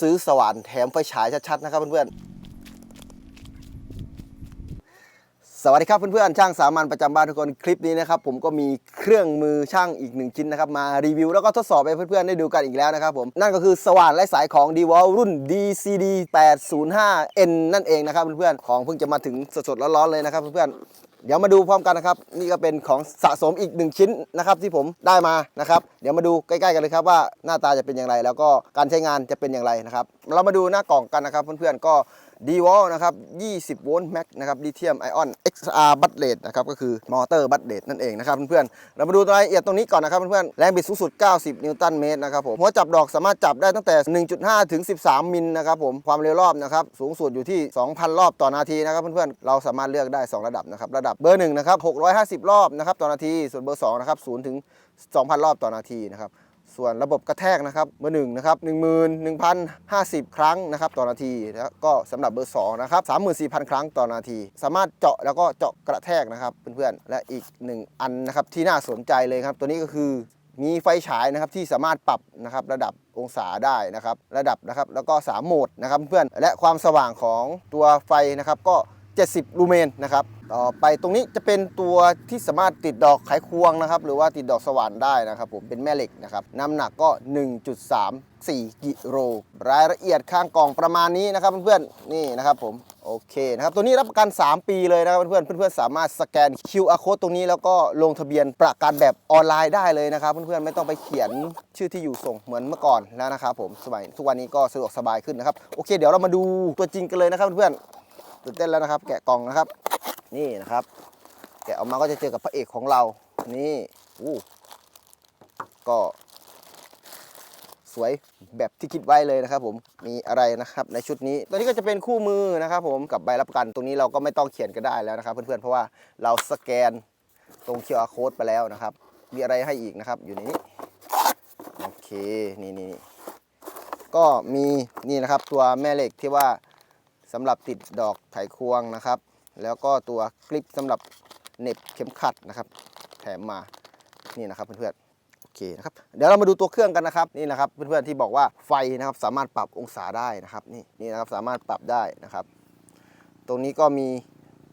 ซื้อสว่านแถมไฟฉายชัดๆนะครับเพื่อนๆ สวัสดีครับเพื่อนๆ ช่างสามัญประจำบ้านทุกคนคลิปนี้นะครับผมก็มีเครื่องมือช่างอีกหนึ่งชิ้นนะครับมารีวิวแล้วก็ทดสอบให้เพื่อนๆ ได้ดูกันอีกแล้วนะครับผมนั่นก็คือสว่านไร้สายของ d w a l รุ่น DCD 805N นั่นเองนะครับเพื่อนๆ ของเพิ่งจะมาถึงสดๆร้อนๆเลยนะครับเพื่อนๆ เดี๋ยวมาดูพร้อมกันนะครับ นี่ก็เป็นของสะสมอีกหนึ่งชิ้นนะครับที่ผมได้มานะครับ เดี๋ยวมาดูใกล้ๆกันเลยครับว่าหน้าตาจะเป็นอย่างไร แล้วก็การใช้งานจะเป็นอย่างไรนะครับ เรามาดูหน้ากล่องกันนะครับเพื่อนๆก็ d w a l นะครับ 20 โวลต์แม็กนะครับลิเธียมไอออน XR บัตเลตนะครับก็คือมอเตอร์บัตเลตนั่นเองนะครับเพื่อนๆ เรามาดูรายละเอียดตรงนี้ก่อนนะครับเพื่อนๆ แรงบิดสูงสุด 90 นิวตันเมตรนะครับผม หัวจับดอกสามารถจับได้ตั้งแต่ 1.5 ถึง 13 มิลนะครับผม ความเร็วรอบนะครับสูงสุดอยู่ที่ 2,000 รอบต่อนาทีนะครับเพื่อนๆ เราสามารถเลือกได้ 2 ระดับนะครับระดับเบอร์1นะครับ650 รอบนะครับต่อนาที ส่วนเบอร์2นะครับ0ถึง 2,000 รอบต่อนาทีนะครับ ส่วนระบบกระแทกนะครับเบอร์หนึ่งนะครับ11,050ครั้งนะครับต่อนาทีแล้วก็สำหรับเบอร์2นะครับ34,000ครั้งต่อนาที สามารถเจาะแล้วก็เจาะกระแทกนะครับเพื่อนๆและอีกหนึ่งอันนะครับที่น่าสนใจเลยครับตัวนี้ก็คือมีไฟฉายนะครับที่สามารถปรับนะครับระดับองศาได้นะครับ ระดับนะครับแล้วก็3โหมดนะครับเพื่อนและความสว่างของตัวไฟนะครับก็ 70 ลูเมนนะครับ ต่อไปตรงนี้จะเป็นตัวที่สามารถติดดอกไขควงนะครับ หรือว่าติดดอกสว่านได้นะครับผมเป็นแม่เหล็กนะครับ น้ำหนักก็ 1.34 กิโลรายละเอียดข้างกล่องประมาณนี้นะครับเพื่อนๆนี่นะครับผมโอเคนะครับตัวนี้รับประกัน 3 ปีเลยนะครับเพื่อนๆเพื่อนๆสามารถสแกน QR code ตรงนี้แล้วก็ลงทะเบียนประกันแบบออนไลน์ได้เลยนะครับเพื่อนๆไม่ต้องไปเขียนชื่อที่อยู่ส่งเหมือนเมื่อก่อนแล้วนะครับผมสมัยทุกวันนี้ก็สะดวกสบายขึ้นนะครับโอเค เดี๋ยวเรามาดูตัวจริงกันเลยนะครับเพื่อนๆ ตื่นเต้นแล้วนะครับ แกะกล่องนะครับ นี่นะครับ แกะออกมาก็จะเจอกับพระเอกของเรา นี่อู้ก็ สวยแบบที่คิดไว้เลยนะครับ ผมมีอะไรนะครับ ในชุดนี้ ตัวนี้ก็จะเป็นคู่มือนะครับ ผมกับใบรับประกันตรงนี้เราก็ไม่ต้องเขียนก็ได้แล้วนะครับ เพื่อนๆเพราะว่าเราสแกนตรง QR code ไปแล้วนะครับ มีอะไรให้อีกนะครับ อยู่ในนี้โอเคนี่นี่ก็มีนี่นะครับตัวแม่เหล็กที่ว่าำหรับติดดอกไขควงนะครับ แล้วก็ตัวคลิปสำหรับเน็บเข็มขัดนะครับ แถมมานี่นะครับเพื่อนๆโอเคนะครับเดี๋ยวเรามาดูตัวเครื่องกันนะครับนี่นะครับเพื่อนๆที่บอกว่าไฟนะครับสามารถปรับองศาได้นะครับนี่นี่นะครับสามารถปรับได้นะครับ ตรงนี้ก็มี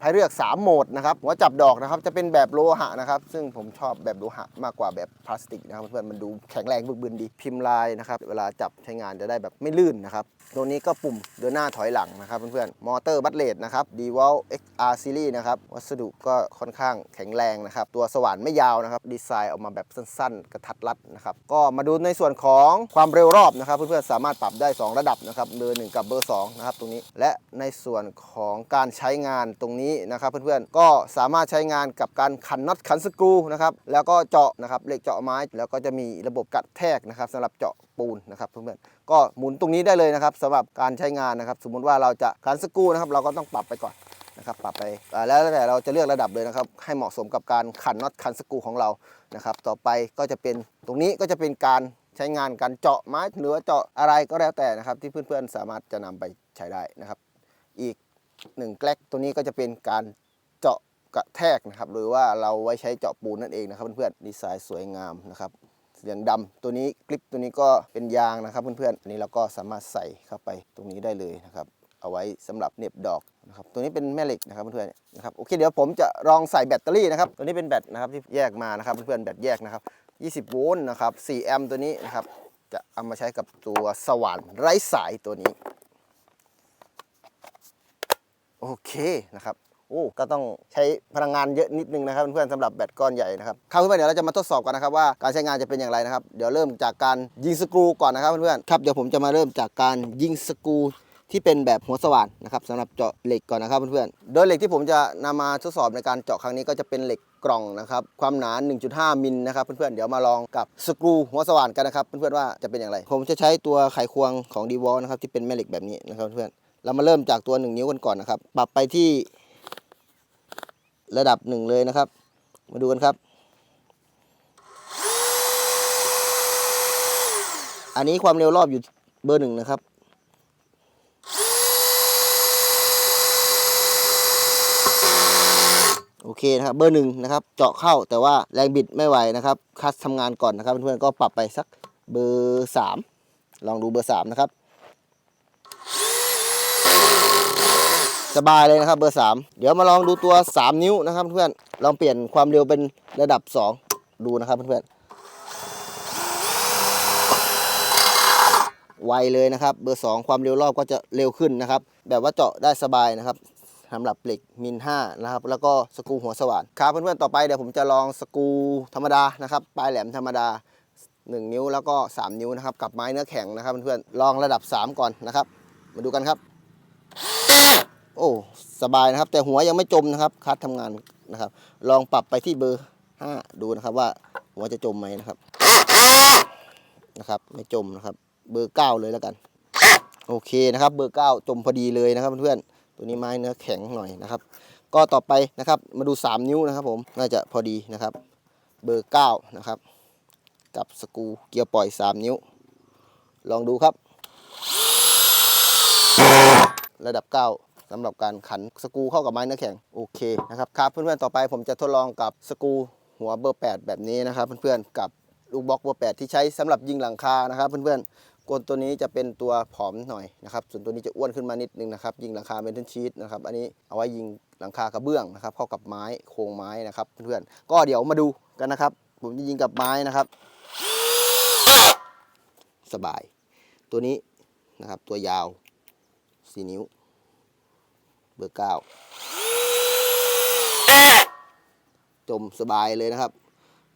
ให้เลือก 3 โหมดนะครับหัวจับดอกนะครับจะเป็นแบบโลหะนะครับ ซึ่งผมชอบแบบโลหะมากกว่าแบบพลาสติกนะครับเพื่อนๆมันดูแข็งแรงบึกบึนดีพิมพ์ลายนะครับเวลาจับใช้งานจะได้แบบไม่ลื่นนะครับตรงนี้ก็ปุ่มเดินหน้าถอยหลังนะครับเพื่อนๆมอเตอร์บัตเลตนะครับ d w a l XR Series นะครับวัสดุก็ค่อนข้างแข็งแรงนะครับตัวสว่านไม่ยาวนะครับดีไซน์ออกมาแบบสั้น ๆ กระทัดรัดนะครับก็มาดูในส่วนของความเร็วรอบนะครับ เพื่อนๆสามารถปรับได้ 2 ระดับนะครับเบอร์1กับเบอร์2นะครับตรงนี้และในส่วนของการใช้งานตรงนี้นะครับเพื่อนๆก็สามารถใช้งานกับการขันน็อตขันสกรูนะครับแล้วก็เจาะนะครับเหล็กเจาะไม้ แล้วก็จะมีระบบกระแทกนะครับสำหรับเจาะปูนนะครับเพื่อนๆก็หมุนตรงนี้ได้เลยนะครับสำหรับการใช้งานนะครับ สมมุติว่าเราจะขันสกรูนะครับเราก็ต้องปรับไปก่อนนะครับปรับไปแล้วแต่เราจะเลือกระดับเลยนะครับ ให้เหมาะสมกับการขันน็อตขันสกรูของเรานะครับ ต่อไปก็จะเป็นตรงนี้ก็จะเป็นการใช้งานการเจาะไม้หรือว่าเจาะอะไรก็แล้วแต่นะครับ ที่เพื่อนๆสามารถจะนำไปใช้ได้นะครับ อีก หนึ่งแกลกตัวนี้ก็จะเป็นการเจาะกระแทกนะครับ หรือว่าเราไว้ใช้เจาะปูนนั่นเองนะครับเพื่อนๆดีไซน์สวยงามนะครับเหลืองดำตัวนี้คลิปตัวนี้ก็เป็นยางนะครับเพื่อนๆอันนี้เราก็สามารถใส่เข้าไปตรงนี้ได้เลยนะครับเอาไว้สำหรับเน็บดอกนะครับตัวนี้เป็นแม่เหล็กนะครับเพื่อนๆนะครับโอเคเดี๋ยวผมจะลองใส่แบตเตอรี่นะครับตัวนี้เป็นแบตนะครับที่แยกมานะครับเพื่อนๆแบตแยกนะครับ 20 โวลต์นะครับ 4 แอมป์ตัวนี้นะครับจะเอามาใช้กับตัวสว่านไร้สายตัวนี้ โอเคนะครับโอ้ก็ต้องใช้พลังงานเยอะนิดนึงนะครับเพื่อนๆสำหรับแบตก้อนใหญ่นะครับครับเพื่อนๆเดี๋ยวเราจะมาทดสอบกันนะครับว่าการใช้งานจะเป็นอย่างไรนะครับ เดี๋ยวเริ่มจากการยิงสกรูก่อนนะครับเพื่อนๆครับเดี๋ยวผมจะมาเริ่มจากการยิงสกรูที่เป็นแบบหัวสว่านนะครับสำหรับเจาะเหล็กก่อนนะครับเพื่อนๆโดยเหล็กที่ผมจะนำมาทดสอบในการเจาะครั้งนี้ก็จะเป็นเหล็กกล่องนะครับความหนา 1.5 มิลนะครับเพื่อนๆเดี๋ยวมาลองกับสกรูหัวสว่านกันนะครับเพื่อนๆว่าจะเป็นอย่างไร ผมจะใช้ตัวไขควงของดีวอลนะครับที่เป็นแม่เหล็กแบบนี้นะครับเพื่อนๆ เรามาเริ่มจากตัว 1 นิ้วกันก่อนนะครับ ปรับไปที่ระดับหนึ่งเลยนะครับ มาดูกันครับ อันนี้ความเร็วรอบอยู่เบอร์หนึ่งนะครับ โอเคนะครับเบอร์หนึ่งนะครับ เจาะเข้าแต่ว่าแรงบิดไม่ไหวนะครับคัสทำงานก่อนนะครับเพื่อนๆก็ปรับไปสักเบอร์สามลองดูเบอร์สามนะครับ สบายเลยนะครับเบอร์ 3 เดี๋ยวมาลองดูตัว 3 นิ้วนะครับเพื่อนลองเปลี่ยนความเร็วเป็นระดับ 2 ดูนะครับเพื่อนไวเลยนะครับเบอร์ 2 ความเร็วรอบก็จะเร็วขึ้นนะครับ แบบว่าเจาะได้สบายนะครับสำหรับเหล็กมิน5นะครับแล้วก็สกูหัวสว่านครับเพื่อนๆต่อไปเดี๋ยวผมจะลองสกูธรรมดานะครับปลายแหลมธรรมดา 1 นิ้วแล้วก็ 3 นิ้วนะครับกับไม้เนื้อแข็งนะครับเพื่อนๆลองระดับ 3 ก่อนนะครับ มาดูกันครับ โอ้สบายนะครับ แต่หัวยังไม่จมนะครับคัดทำงานนะครับ ลองปรับไปที่เบอร์ 5 ดูนะครับว่าหัวจะจมไหมนะครับนะครับ ไม่จมนะครับ เบอร์ 9 เลยแล้วกัน โอเคนะครับ เบอร์ 9 จมพอดีเลยนะครับเพื่อนๆตัวนี้ไม้เนื้อแข็งหน่อยนะครับ ก็ต่อไปนะครับมาดู 3 นิ้วนะครับ ผมน่าจะพอดีนะครับ เบอร์ 9 นะครับ กับสกูเกียร์ปล่อย 3 นิ้ว ลองดูครับ ระดับ 9 สำหรับการขันสกูเข้ากับไม้เนื้อแข็งโอเคนะครับครับเพื่อนๆต่อไปผมจะทดลองกับสกูหัวเบอร์ 8 แบบนี้นะครับ เพื่อนๆกับลูกบล็อกเบอร์ 8 ที่ใช้สำหรับยิงหลังคานะครับ เพื่อนๆกลตัวนี้จะเป็นตัวผอมหน่อยนะครับส่วนตัวนี้จะอ้วนขึ้นมานิดนึงนะครับยิงหลังคาเมทัลชีตนะครับอันนี้เอาไว้ยิงหลังคากระเบื้องนะครับเข้ากับไม้โครงไม้นะครับเพื่อนๆก็เดี๋ยวมาดูกันนะครับ ผมจะยิงกับไม้นะครับ สบาย ตัวนี้นะครับตัวยาว 4 นิ้ว เบอร์เก้าจมสบายเลยนะครับ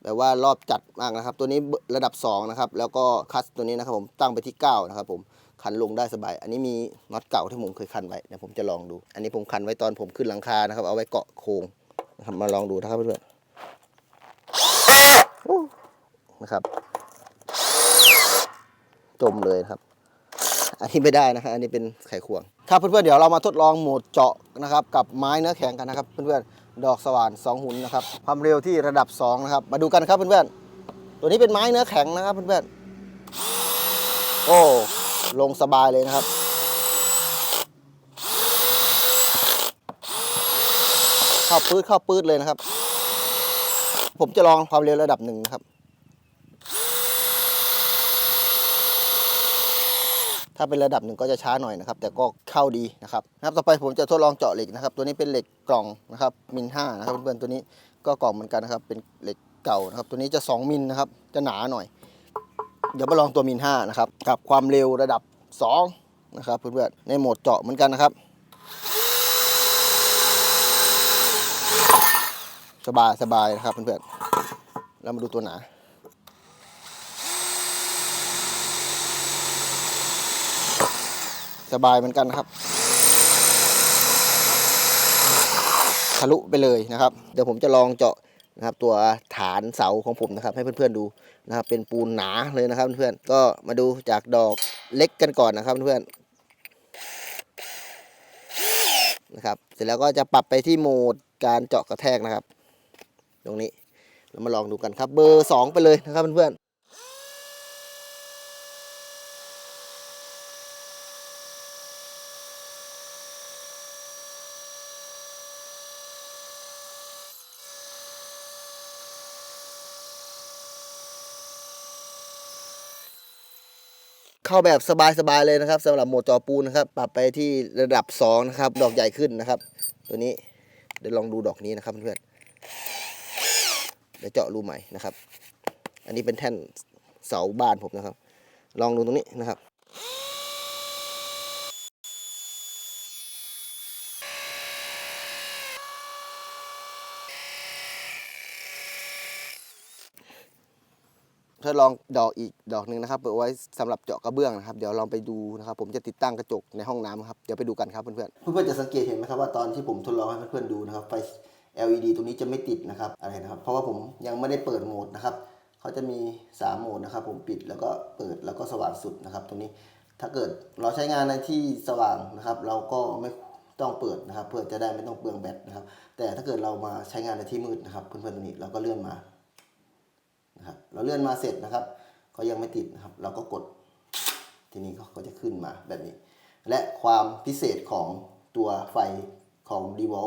แบบว่ารอบจัดมากนะครับ ตัวนี้ระดับ 2 นะครับ แล้วก็คัสตัวนี้นะครับผมตั้งไปที่ 9 นะครับผมคันลงได้สบาย อันนี้มีน็อตเก่าที่ผมเคยคันไว้เดี๋ยวผมจะลองดู อันนี้ผมคันไว้ตอนผมขึ้นหลังคานะครับ เอาไว้เกาะโครงนะครับมาลองดูนะครับเพื่อนนะครับ จมเลยครับ อันนี้ไม่ได้นะครับอันนี้เป็นไขควงครับเพื่อนๆเดี๋ยวเรามาทดลองโหมดเจาะนะครับกับไม้เนื้อแข็งกันนะครับเพื่อนๆดอกสว่าน 2 หุ่นนะครับความเร็วที่ระดับ 2 นะครับ มาดูกันครับเพื่อนๆตัวนี้เป็นไม้เนื้อแข็งนะครับเพื่อนๆโอ้ลงสบายเลยนะครับเข้าปื๊ดเข้าปื๊ดเลยนะครับ ผมจะลองความเร็วระดับหนึ่งนะครับ ถ้าเป็นระดับหนึ่งก็จะช้าหน่อยนะครับ แต่ก็เข้าดีนะครับนะครับ ต่อไปผมจะทดลองเจาะเหล็กนะครับ ตัวนี้เป็นเหล็กกล่องนะครับมิลห้านะครับเพื่อนๆตัวนี้ก็กล่องเหมือนกันนะครับ เป็นเหล็กเก่านะครับ ตัวนี้จะ 2มิลนะครับ จะหนาหน่อย เดี๋ยวมาลองตัวมิลห้านะครับกับความเร็วระดับ 2 นะครับเพื่อนๆในโหมดเจาะเหมือนกันนะครับสบายสบายนะครับเพื่อนๆเรามาดูตัวหนา สบายเหมือนกันนะครับ ทะลุไปเลยนะครับ เดี๋ยวผมจะลองเจาะนะครับตัวฐานเสาของผมนะครับ ให้เพื่อนๆดูนะครับ เป็นปูนหนาเลยนะครับเพื่อนๆก็มาดูจากดอกเล็กกันก่อนนะครับเพื่อนๆนะครับ เสร็จแล้วก็จะปรับไปที่โหมดการเจาะกระแทกนะครับ ตรงนี้เรามาลองดูกันครับ เบอร์ 2 ไปเลยนะครับเพื่อนๆ เข้าแบบสบายๆเลยนะครับสำหรับโหมดจอปูนนะครับ ปรับไปที่ระดับ2นะครับ ดอกใหญ่ขึ้นนะครับ ตัวนี้เดี๋ยวลองดูดอกนี้นะครับเพื่อนเดี๋ยวเจาะรูใหม่นะครับ อันนี้เป็นแท่นเสาบ้านผมนะครับ ลองดูตรงนี้นะครับ ดลองดอกอีกดอกหนึ่งนะครับเอาไว้สำหรับเจาะกระเบื้องนะครับ เดี๋ยวลองไปดูนะครับ ผมจะติดตั้งกระจกในห้องน้ำครับเดี๋ยวไปดูกันครับเพื่อนๆเพื่อนๆจะสังเกตเห็นไหมครับว่าตอนที่ผมทดลองให้เพื่อนๆดูนะครับไฟ LED ตรงนี้จะไม่ติดนะครับอะไรนะครับ เพราะว่าผมยังไม่ได้เปิดโหมดนะครับเขาจะมี 3 โหมดนะครับ ผมปิดแล้วก็เปิดแล้วก็สว่างสุดนะครับ ตรงนี้ถ้าเกิดเราใช้งานในที่สว่างนะครับ เราก็ไม่ต้องเปิดนะครับ เพื่อจะได้ไม่ต้องเปลืองแบตนะครับ แต่ถ้าเกิดเรามาใช้งานในที่มืดนะครับ เพื่อนๆตรงนี้เราก็เลื่อนมา นะครับเราเลื่อนมาเสร็จนะครับ ก็ยังไม่ติดนะครับ เราก็กดทีนี้ก็จะขึ้นมาแบบนี้ และความพิเศษของตัวไฟของ d e v o l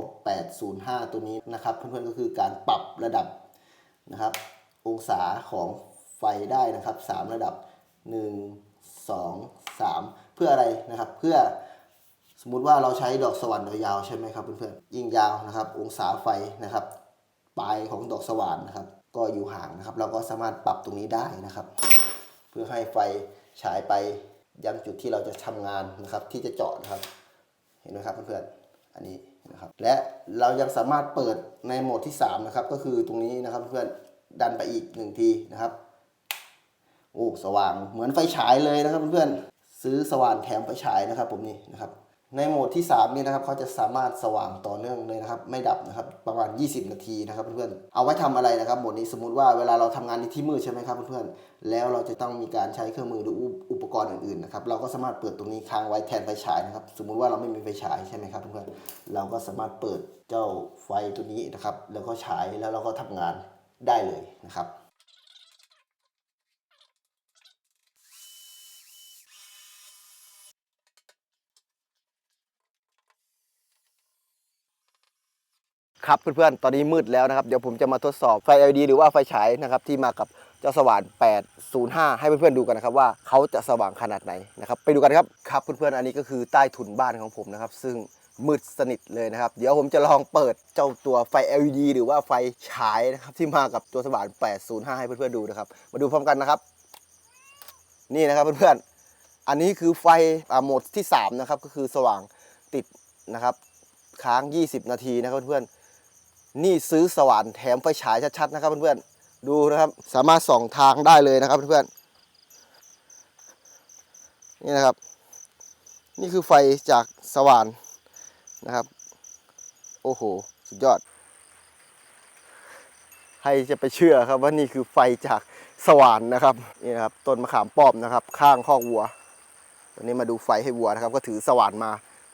805 ตัวนี้นะครับ เพื่อนๆก็คือการปรับระดับนะครับ องศาของไฟได้นะครับ 3 ระดับ 1 2 3 เพื่ออะไรนะครับ เพื่อสมมุติว่าเราใช้ดอกสว่านยาวใช่ไหมครับเพื่อนๆยิ่งยาวนะครับ องศาไฟนะครับ ปลายของดอกสว่านนะครับ ก็อยู่ห่างนะครับ เราก็สามารถปรับตรงนี้ได้นะครับ เพื่อให้ไฟฉายไปยังจุดที่เราจะทำงานนะครับ ที่จะเจาะนะครับ เห็นไหมครับเพื่อนๆอันนี้นะครับ และเรายังสามารถเปิดในโหมดที่ 3 นะครับ ก็คือตรงนี้นะครับเพื่อนๆดันไปอีกหนึ่งทีนะครับโอ้สว่างเหมือนไฟฉายเลยนะครับเพื่อนๆซื้อสว่านแถมไฟฉายนะครับ ผมนี่นะครับ ในโหมดที่3นี่นะครับเขาจะสามารถสว่างต่อเนื่องเลยนะครับ ไม่ดับนะครับประมาณ 20 นาทีนะครับเพื่อนๆเอาไว้ทำอะไรนะครับโหมดนี้สมมุติว่าเวลาเราทำงานในที่มืดใช่ไหมครับเพื่อนๆแล้วเราจะต้องมีการใช้เครื่องมือหรืออุปกรณ์อื่นๆนะครับเราก็สามารถเปิดตรงนี้ค้างไว้แทนไฟฉายนะครับสมมุติว่าเราไม่มีไฟฉายใช่ไหมครับเพื่อนๆเราก็สามารถเปิดเจ้าไฟตัวนี้นะครับแล้วก็ฉายแล้วเราก็ทำงานได้เลยนะครับ ครับเพื่อนๆ ตอนนี้มืดแล้วนะครับ เดี๋ยวผมจะมาทดสอบไฟ LED หรือว่าไฟฉายนะครับที่มากับเจ้าสว่าน 805 ให้เพื่อนๆดูกันนะครับว่าเขาจะสว่างขนาดไหนนะครับไปดูกันครับครับเพื่อนๆ อันนี้ก็คือใต้ถุนบ้านของผมนะครับซึ่งมืดสนิทเลยนะครับ เดี๋ยวผมจะลองเปิดเจ้าตัวไฟ LED หรือว่าไฟฉายนะครับที่มากับตัวสว่าน 805 ให้เพื่อนๆดูนะครับ มาดูพร้อมกันนะครับ นี่นะครับเพื่อนๆ อันนี้คือไฟอโหมดที่ 3 นะครับก็คือสว่างติดนะครับค้าง 20 นาทีนะครับเพื่อนๆ นี่ซื้อสว่านแถมไฟฉายชัดๆนะครับเพื่อนๆดูนะครับสามารถส่องทางได้เลยนะครับเพื่อนๆนี่นะครับ นี่คือไฟจากสว่านนะครับ โอ้โห สุดยอด ใครจะไปเชื่อครับว่านี่คือไฟจากสว่านนะครับนี่นะครับต้นมะขามป้อมนะครับ ข้างคอกวัววันนี้มาดูไฟให้วัวนะครับ ก็ถือสว่านมา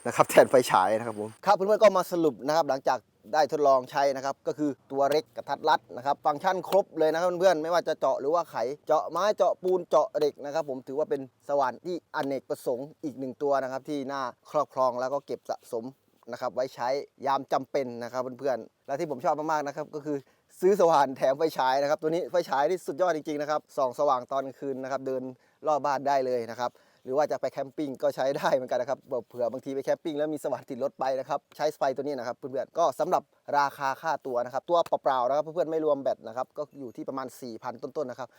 นะครับ แทนไฟฉายนะครับผมครับเพื่อนๆก็มาสรุปนะครับ หลังจาก ได้ทดลองใช้นะครับ ก็คือตัวเล็กกระทัดรัดนะครับ ฟังก์ชันครบเลยนะครับเพื่อนๆไม่ว่าจะเจาะหรือว่าไข เจาะไม้เจาะปูนเจาะเหล็กนะครับ ผมถือว่าเป็นสว่านที่อเนกประสงค์อีกหนึ่งตัวนะครับ ที่น่าครอบครองแล้วก็เก็บสะสมนะครับไว้ใช้ยามจำเป็นนะครับเพื่อนๆ และที่ผมชอบมากๆนะครับก็คือซื้อสว่านแถมไฟฉายนะครับ ตัวนี้ไฟฉายที่สุดยอดจริงๆนะครับส่องสว่างตอนกลางคืนนะครับเดินรอบบ้านได้เลยนะครับ รือว่าจะไปแคมปิ้งก็ใช้ได้เหมือนกันนะครับเผื่อบางทีไปแคมปิ้งแล้วมีสว่านติดรถไปนะครับใช้ไฟตัวนี้นะครับเพื่อนๆก็สำหรับราคาค่าตัวนะครับตัวเปล่าๆนะครับเพื่อนๆไม่รวมแบตนะครับก็อยู่ที่ประมาณ 4,000 ต้นๆนะครับ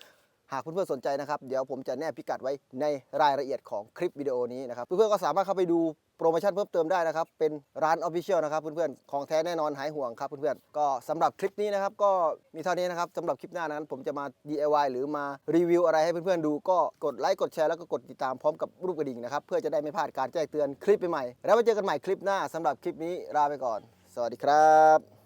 หากเพื่อนๆสนใจนะครับเดี๋ยวผมจะแนบพิกัดไว้ในรายละเอียดของคลิปวิดีโอนี้นะครับเพื่อนๆก็สามารถเข้าไปดูโปรโมชั่นเพิ่มเติมได้นะครับ เป็นร้าน Official นะครับเพื่อนๆ ของแท้แน่นอนหายห่วงครับเพื่อนๆ ก็สำหรับคลิปนี้นะครับ ก็มีเท่านี้นะครับสำหรับคลิปหน้านั้น ผมจะมา DIY หรือมารีวิวอะไรให้เพื่อนๆ ดูก็กดไลค์กดแชร์แล้วก็กดติดตามพร้อมกับรูปกระดิ่งนะครับ เพื่อจะได้ไม่พลาดการแจ้งเตือนคลิปใหม่ๆแล้วไว้เจอกันใหม่คลิปหน้าสำหรับคลิปนี้ลาไปก่อน สวัสดีครับ